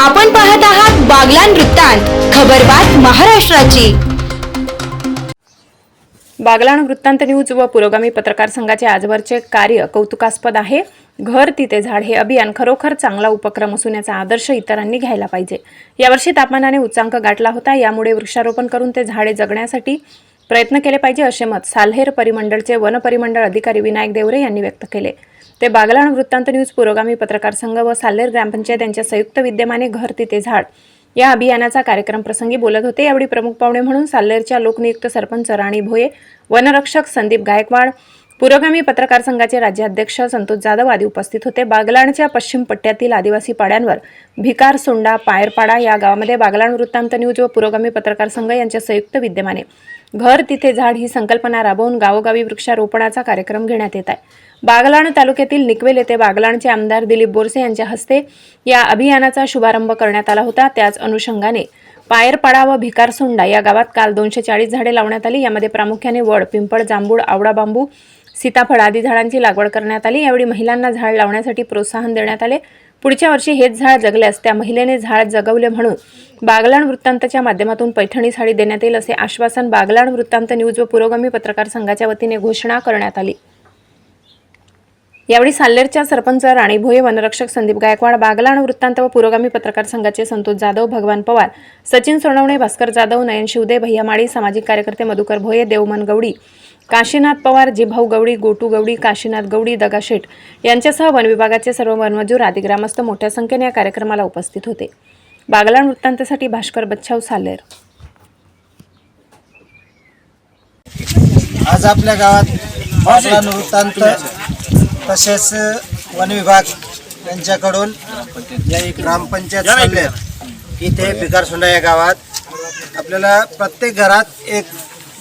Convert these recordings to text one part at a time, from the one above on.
आपण पाहत आहात बागलान वृत्तांत खबरबात महाराष्ट्राची. बागलाण वृत्तांत न्यूज व पुरोगामी पत्रकार संघाचे आजवरचे कार्य कौतुकास्पद आहे. घर तिथे झाड हे अभियान खरोखर चांगला उपक्रम असून याचा आदर्श इतरांनी घ्यायला पाहिजे. यावर्षी तापमानाने उच्चांक गाठला होता यामुळे वृक्षारोपण करून ते झाडे जगण्यासाठी प्रयत्न केले पाहिजे असे मत साल्हेर परिमंडळचे वन परिमंडळ अधिकारी विनायक देवरे यांनी व्यक्त केले. ते बागलाण वृत्तांत न्यूज पुरोगामी पत्रकार संघ व साल्हेर ग्रामपंचायत यांच्या संयुक्त विद्यमाने घर तिथे झाड. या अभियानाचा कार्यक्रम प्रसंगी बोलत होते. यावेळी प्रमुख पाहुणे म्हणून साल्हेरच्या लोकनियुक्त सरपंच राणी भोये वनरक्षक संदीप गायकवाड पुरोगामी पत्रकार संघाचे राज्याध्यक्ष संतोष जाधव आदी उपस्थित होते. बागलाणच्या पश्चिम पट्ट्यातील आदिवासी पाड्यांवर भिकार सोंडा पायरपाडा या गावामध्ये बागलाण वृत्तांत न्यूज व पुरोगामी पत्रकार संघ यांच्या संयुक्त विद्यमाने. घर तिथे झाड ही संकल्पना राबवून गावोगावी वृक्षारोपणाचा कार्यक्रम घेण्यात येत आहे. बागलाण तालुक्यातील निकवेल येथे बागलाणचे आमदार दिलीप बोरसे यांच्या हस्ते या अभियानाचा शुभारंभ करण्यात आला होता. त्याच अनुषंगाने पायरपाडा व भिकारसोंडा या गावात काल दोनशे चाळीस झाडे लावण्यात आली. यामध्ये प्रामुख्याने वड पिंपळ जांभूळ आवळा बांबू सीताफळ आदी झाडांची लागवड करण्यात आली. यावेळी महिलांना झाड लावण्यासाठी प्रोत्साहन देण्यात आले. पुढच्या वर्षी हेच झाड जगल्यास त्या महिलेने झाड जगवले म्हणून बागलाण वृत्तांतच्या माध्यमातून पैठणी साडी देण्यात येईल असे आश्वासन बागलाण वृत्तांत न्यूज व पुरोगामी पत्रकार संघाच्या वतीने घोषणा करण्यात आली. यावेळी साल्लेरच्या सरपंच राणी भोये वनरक्षक संदीप गायकवाड बागलाण वृत्तांत व पुरोगामी पत्रकार संघाचे संतोष जाधव भगवान पवार सचिन सोनवणे भास्कर जाधव नयन शिवदे भैया माळी सामाजिक कार्यकर्ते मधुकर भोये देवमन गवडी काशीनाथ पवार जिभाऊ गवडी गोटू गवडी काशीनाथ गवडी दगा शेठ यांच्यासह वन विभागाचे सर्व वनमजूर आदी ग्रामस्थ मोठ्या संख्येने या कार्यक्रमाला उपस्थित होते. बागलाण वृत्तांतसाठी भास्कर बच्छाव साल्लेर आज आपल्या गावात बागलाण वृत्तांत तसेच वन विभाग यांच्याकडून ग्रामपंचायत साल्हेर इथे भिकारसोंडा या गावात आपल्याला प्रत्येक घरात एक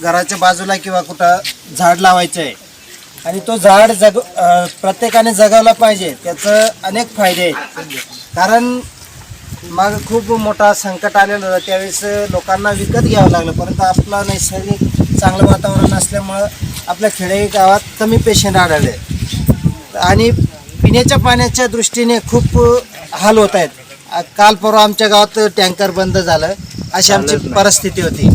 घराच्या बाजूला किंवा कुठं झाड लावायचं आहे. आणि तो झाड जग प्रत्येकाने जगवला पाहिजे त्याचं अनेक फायदे आहेत. कारण मग खूप मोठा संकट आलेलं होतं. त्यावेळेस लोकांना विकत घ्यावं लागलं. परंतु आपलं नैसर्गिक चांगलं वातावरण असल्यामुळं आपल्या खेडे गावात कमी पेशंट आढळले. आणि पिण्याच्या पाण्याच्या दृष्टीने खूप हाल होत आहेत. काल परवा आमच्या गावात टँकर बंद झालं. अशी आमची परिस्थिती होती.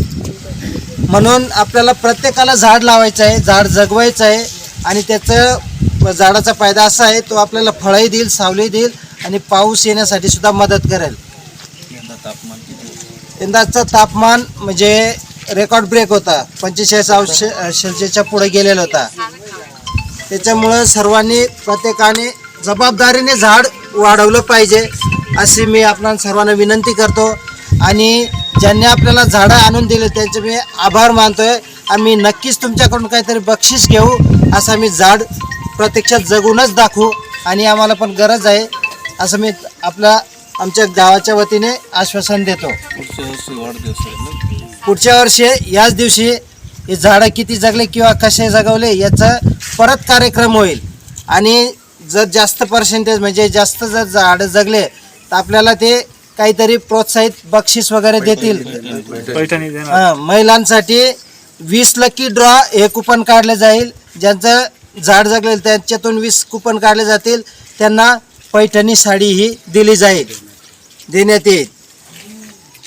म्हणून आपल्याला प्रत्येकाला झाड लावायचं आहे झाड जगवायचं आहे आणि त्याचं झाडाचा फायदा असा आहे तो आपल्याला फळही देईल सावली देईल आणि पाऊस येण्यासाठी सुद्धा मदत करेल. यंदाचं तापमान म्हणजे रेकॉर्ड ब्रेक होता पंचेचाळीस अंश सेल्सिअसच्या पुढे गेलेला होता. त्याच्यामुळं सर्वांनी प्रत्येकाने जबाबदारीने झाड वाढवलं पाहिजे अशी मी आपल्या सर्वांना विनंती करतो. आणि ज्यांनी आपल्याला झाडं आणून दिले त्यांचे मी आभार मानतोय. आम्ही नक्कीच तुमच्याकडून काहीतरी बक्षीस घेऊ असं आम्ही झाड प्रत्यक्षात जगूनच दाखवू आणि आम्हाला पण गरज आहे असं मी आपल्या आमच्या गावाच्या वतीने आश्वासन देतो. पुढच्या वर्षी याच दिवशी हे झाडं किती जगले किंवा कसे जगवले याचा परत कार्यक्रम होईल. आणि जर जास्त पर्सेंटेज म्हणजे जास्त जर झाडं जगले तर आपल्याला ते काहीतरी प्रोत्साहित बक्षीस वगैरे देतील. हां, महिलांसाठी वीस लकी ड्रॉ हे कुपन काढले जाईल. ज्यांचं झाड जगलेलं त्यांच्यातून वीस कुपन काढले जातील. त्यांना पैठणी साडी ही दिली जाईल. देण्यात येईल.